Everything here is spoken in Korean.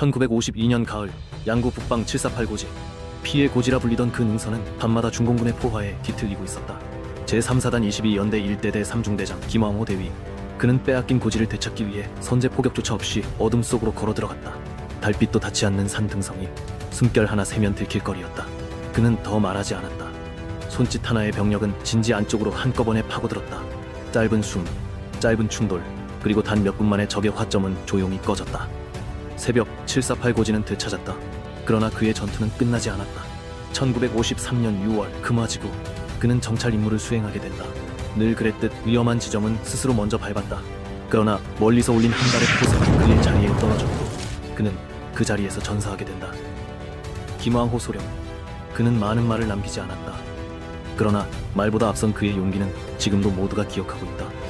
1952년 가을 양구 북방 748고지 피해 고지라 불리던 그 능선은 밤마다 중공군의 포화에 뒤틀리고 있었다. 제3사단 22연대 1대대 3중대장 김왕호 대위 그는 빼앗긴 고지를 되찾기 위해 선제 포격조차 없이 어둠 속으로 걸어 들어갔다. 달빛도 닿지 않는 산 등성이 숨결 하나 세면 들킬 거리였다. 그는 더 말하지 않았다. 손짓 하나의 병력은 진지 안쪽으로 한꺼번에 파고들었다. 짧은 숨, 짧은 충돌, 그리고 단 몇 분 만에 적의 화점은 조용히 꺼졌다. 새벽 748 고지는 되찾았다. 그러나 그의 전투는 끝나지 않았다. 1953년 6월 금화지구 그는 정찰 임무를 수행하게 된다. 늘 그랬듯 위험한 지점은 스스로 먼저 밟았다. 그러나 멀리서 올린 한 발의 포석이 그의 자리에 떨어졌고 그는 그 자리에서 전사하게 된다. 김왕호 소령 그는 많은 말을 남기지 않았다. 그러나 말보다 앞선 그의 용기는 지금도 모두가 기억하고 있다.